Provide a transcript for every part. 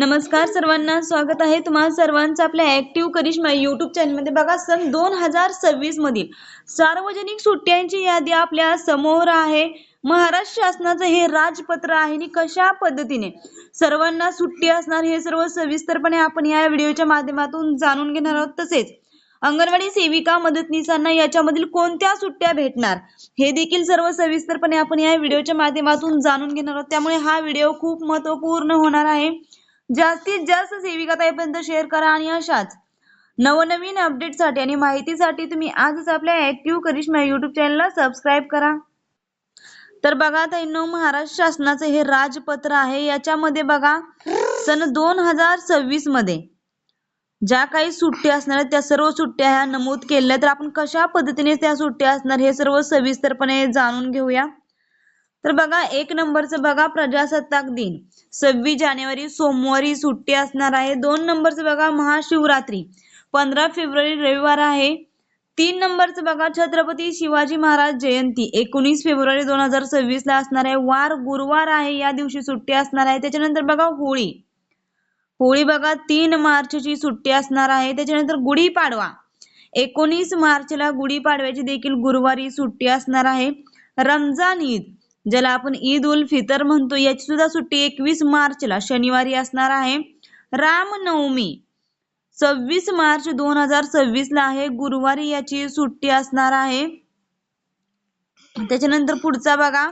नमस्कार सर्वांना स्वागत आहे तुम्हाला सर्वांचं आपल्या ऍक्टिव्ह करिश्मा युट्यूब चॅनलमध्ये बघा सन दोन हजार सव्वीस मधील सार्वजनिक सुट्ट्यांची यादी आपल्यासमोर आहे. महाराष्ट्र शासनाचं हे राजपत्र आहे आणि कशा पद्धतीने सर्वांना सुट्टी असणार हे सर्व सविस्तरपणे आपण या व्हिडिओच्या माध्यमातून जाणून घेणार आहोत. तसेच अंगणवाडी सेविका मदतनीसांना याच्यामधील कोणत्या सुट्ट्या भेटणार हे देखील सर्व सविस्तरपणे आपण या व्हिडिओच्या माध्यमातून जाणून घेणार आहोत. त्यामुळे हा व्हिडिओ खूप महत्त्वपूर्ण होणार आहे. जास्तीत जास्त सेविका ताईपर्यंत शेअर करा आणि अशाच नवनवीन अपडेटसाठी आणि माहितीसाठी तुम्ही आजच आपल्या ऍक्टिव्ह करिश्मा युट्यूब चॅनलला सबस्क्राईब करा. तर बघा ताईनो महाराष्ट्र शासनाचं हे राजपत्र आहे. याच्यामध्ये बघा सन दोन हजार सव्वीसमध्ये ज्या काही सुट्ट्या असणार त्या सर्व सुट्ट्या ह्या नमूद केल्या तर आपण कशा पद्धतीने त्या सुट्ट्या असणार हे सर्व सविस्तरपणे जाणून घेऊया. तर बघा एक नंबरचं बघा प्रजासत्ताक दिन. सव्वीस जानेवारी सोमवारी सुट्टी असणार आहे. दोन नंबरचं बघा महाशिवरात्री. पंधरा फेब्रुवारी रविवार आहे. तीन नंबरचं बघा छत्रपती शिवाजी महाराज जयंती. एकोणीस फेब्रुवारी दोन हजार सव्वीस ला असणार आहे. वार गुरुवार आहे या दिवशी सुट्टी असणार आहे. त्याच्यानंतर बघा होळी. होळी बघा तीन मार्चची सुट्टी असणार आहे. त्याच्यानंतर गुढीपाडवा. एकोणीस मार्चला गुढीपाडव्याची देखील गुरुवारी सुट्टी असणार आहे. रमजान ईद. ज्याला आपण ईद उल फितर म्हणतो याची सुद्धा सुट्टी एकवीस मार्चला शनिवारी असणार आहे. रामनवमी सव्वीस मार्च दोन हजार सव्वीस ला आहे. गुरुवारी याची सुट्टी असणार आहे. त्याच्यानंतर पुढचा बघा.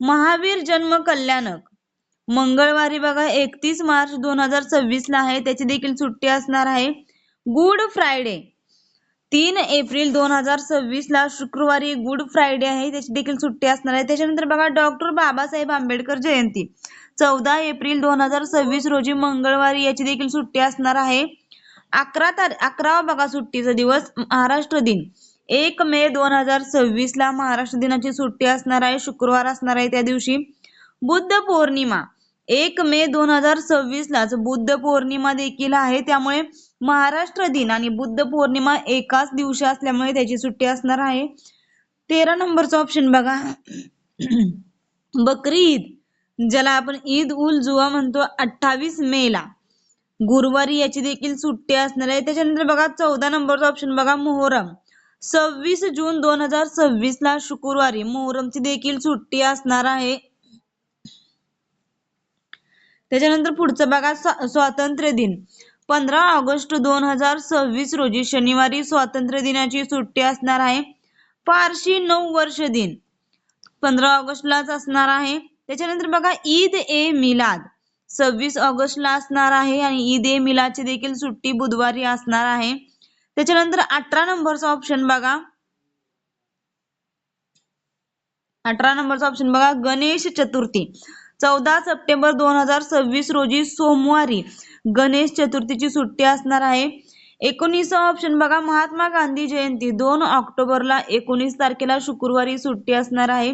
महावीर जन्म कल्याणक मंगळवारी बघा एकतीस मार्च दोन हजार सव्वीस ला आहे. त्याची देखील सुट्टी असणार आहे. गुड फ्रायडे तीन एप्रिल दोन हजार सव्वीस ला शुक्रवारी गुड फ्रायडे आहे त्याची देखील सुट्टी असणार आहे. त्याच्यानंतर बघा डॉक्टर बाबासाहेब आंबेडकर जयंती. चौदा एप्रिल दोन हजार सव्वीस रोजी मंगळवारी याची देखील सुट्टी असणार आहे. अकरा तारीख अकरावा बघा सुट्टीचा दिवस महाराष्ट्र दिन. एक मे दोन हजार सव्वीस ला महाराष्ट्र दिनाची सुट्टी असणार आहे शुक्रवार असणार आहे त्या दिवशी. बुद्ध पौर्णिमा. एक मे दोन हजार सव्वीस लाच बुद्ध पौर्णिमा देखील आहे. त्यामुळे महाराष्ट्र दिन आणि बुद्ध पौर्णिमा एकाच दिवशी असल्यामुळे त्याची सुट्टी असणार आहे. तेरा नंबरचा ऑप्शन बघा. बकरी ईद ज्याला आपण ईद उल जुवा म्हणतो अठ्ठावीस मे ला गुरुवारी याची देखील सुट्टी असणार आहे. त्याच्यानंतर बघा चौदा नंबरचा ऑप्शन बघा मोहरम. सव्वीस जून दोन हजार सव्वीस ला शुक्रवारी मोहरमची देखील सुट्टी असणार आहे. त्याच्यानंतर पुढचं बघा स्वातंत्र्य दिन. पंधरा ऑगस्ट दोन हजार सव्वीस रोजी शनिवारी स्वातंत्र्य दिनाची सुट्टी असणार आहे. पारशी नऊ वर्ष दिन. पंधरा ऑगस्टलाच असणार आहे. त्याच्यानंतर बघा ईद ए मिलाद. सव्वीस ऑगस्टला असणार आहे आणि ईद ए मिलादची देखील सुट्टी बुधवारी असणार आहे. त्याच्यानंतर अठरा नंबरचा ऑप्शन बघा. अठरा नंबरचा ऑप्शन बघा गणेश चतुर्थी. चौदा सप्टेंबर दोन हजार सव्वीस रोजी सोमवारी गणेश चतुर्थीची सुट्टी असणार आहे. एकोणीस ऑप्शन बघा महात्मा गांधी जयंती. दोन ऑक्टोबरला एकोणीस तारखेला शुक्रवारी सुट्टी असणार आहे.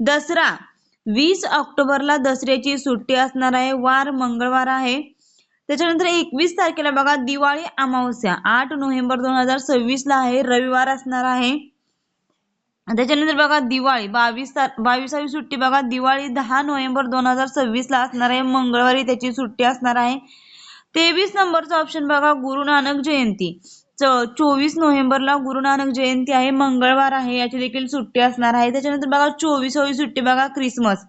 दसरा वीस ऑक्टोबरला दसऱ्याची सुट्टी असणार आहे. वार मंगळवार आहे. त्याच्यानंतर एकवीस तारखेला बघा दिवाळी अमावस्या. आठ नोव्हेंबर दोन हजार सव्वीस ला आहे. रविवार असणार आहे. त्याच्यानंतर बघा दिवाळी बावीस बावीसावी सुट्टी बघा. दिवाळी दहा नोव्हेंबर दोन हजार सव्वीस ला असणार आहे. मंगळवारी त्याची सुट्टी असणार आहे. तेवीस नंबरचा ऑप्शन बघा गुरु नानक जयंती चोवीस नोव्हेंबरला गुरु नानक जयंती आहे. मंगळवार आहे. याची देखील सुट्टी असणार आहे. त्याच्यानंतर बघा चोवीसावी सुट्टी बघा क्रिसमस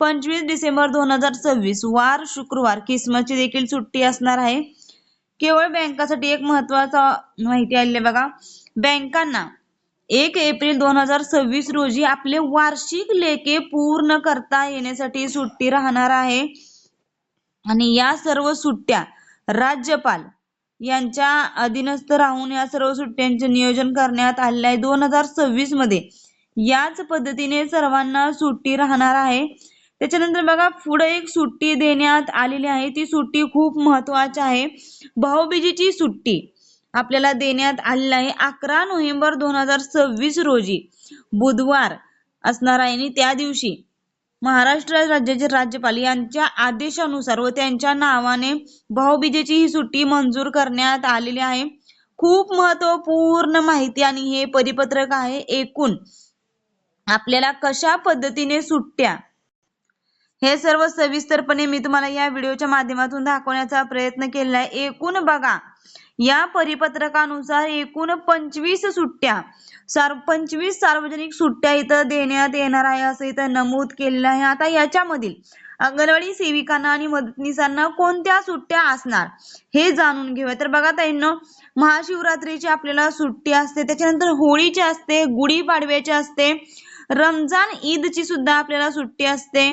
पंचवीस डिसेंबर दोन हजार सव्वीस वार शुक्रवार क्रिसमसची देखील सुट्टी असणार आहे. केवळ बँकासाठी एक महत्त्वाचा माहिती आलेली आहे बघा. बँकांना एक एप्रिल दोन हजार सव्वीस रोजी आपले वार्षिक लेखे पूर्ण करता येण्यासाठी सुट्टी राहणार आहे. आणि या सर्व सुट्ट्या राज्यपाल यांच्या अधीनस्थ राहून या सर्व सुट्ट्यांचे नियोजन करण्यात आलेले आहे. दोन हजार सव्वीसमध्ये याच पद्धतीने सर्वांना सुट्टी राहणार आहे. त्याच्यानंतर बघा पुढे एक सुट्टी देण्यात आलेली आहे. ती सुट्टी खूप महत्वाची आहे. भाऊबीजेची सुट्टी. आपल्याला देण्यात आलेला आहे. अकरा नोव्हेंबर दोन हजार सव्वीस रोजी बुधवार असणार आहे आणि त्या दिवशी महाराष्ट्र राज्याचे राज्यपाल यांच्या आदेशानुसार व त्यांच्या नावाने भाऊबीजेची ही सुट्टी मंजूर करण्यात आलेली आहे. खूप महत्त्वपूर्ण माहिती आणि हे परिपत्रक आहे. एकूण आपल्याला कशा पद्धतीने सुट्ट्या हे सर्व सविस्तरपणे मी तुम्हाला या व्हिडिओच्या माध्यमातून दाखवण्याचा प्रयत्न केलेला आहे. एकूण बघा या परिपत्रकानुसार एकूण पंचवीस सुट्ट्या सार्व पंचवीस सार्वजनिक सुट्ट्या इथं देण्यात येणार आहे असं इथं नमूद केलेलं आहे. आता याच्यामधील अंगणवाडी सेविकांना आणि मदतनीसांना कोणत्या सुट्ट्या असणार हे जाणून घेऊया. तर बघा ताईंनो महाशिवरात्रीची आपल्याला सुट्टी असते त्याच्यानंतर होळीची असते गुढीपाडव्याची असते रमजान ईदची सुद्धा आपल्याला सुट्टी असते.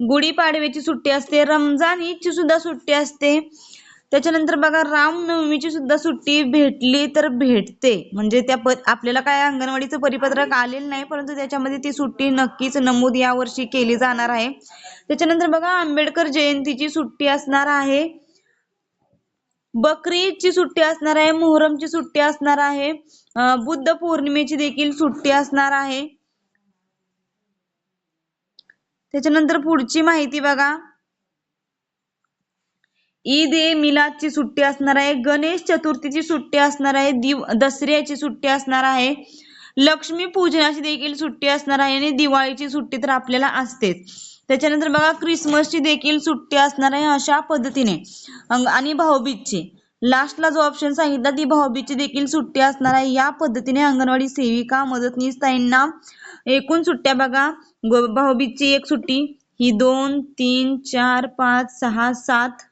गुढीपाडव्याची सुट्टी असते रमजान ईदची सुद्धा सुट्टी असते. त्याच्यानंतर बघा रामनवमीची सुद्धा सुट्टी भेटली तर भेटते. म्हणजे त्या प आपल्याला काय अंगणवाडीचं परिपत्रक आलेलं नाही परंतु त्याच्यामध्ये ती सुट्टी नक्कीच नमूद यावर्षी केली जाणार आहे. त्याच्यानंतर बघा आंबेडकर जयंतीची सुट्टी असणार आहे. बकरी ईदची सुट्टी असणार आहे मोहरमची सुट्टी असणार आहे. बुद्ध पौर्णिमेची देखील सुट्टी असणार आहे. त्याच्यानंतर पुढची माहिती बघा. ईद ए मिलादची सुट्टी असणार आहे गणेश चतुर्थीची सुट्टी असणार आहे दिव दसऱ्याची सुट्टी असणार आहे लक्ष्मी पूजनाची देखील सुट्टी असणार आहे आणि दिवाळीची सुट्टी तर आपल्याला असतेच. त्याच्यानंतर बघा क्रिसमसची देखील सुट्टी असणार आहे अशा पद्धतीने. आणि भाऊबीजची. लास्टला जो ऑप्शन सांगितला ती भाऊबीजची देखील सुट्टी असणार आहे. या पद्धतीने अंगणवाडी सेविका मदतनीस ताईंना एकूण सुट्ट्या बघा. भाऊबीजची एक सुट्टी. ही दोन तीन चार पाच सहा सात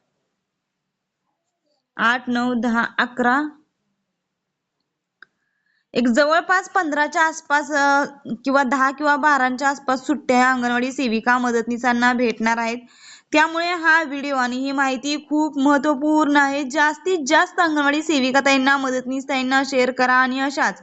आठ नऊ दहा अकरा. एक जवळपास पंधराच्या आसपास किंवा दहा किंवा बाराच्या आसपास सुट्ट्या ह्या अंगणवाडी सेविका मदतनीसांना भेटणार आहेत. त्यामुळे हा व्हिडिओ आणि ही माहिती खूप महत्त्वपूर्ण आहे. जास्तीत जास्त अंगणवाडी सेविका ताईंना मदतनीस ताईंना शेअर करा आणि अशाच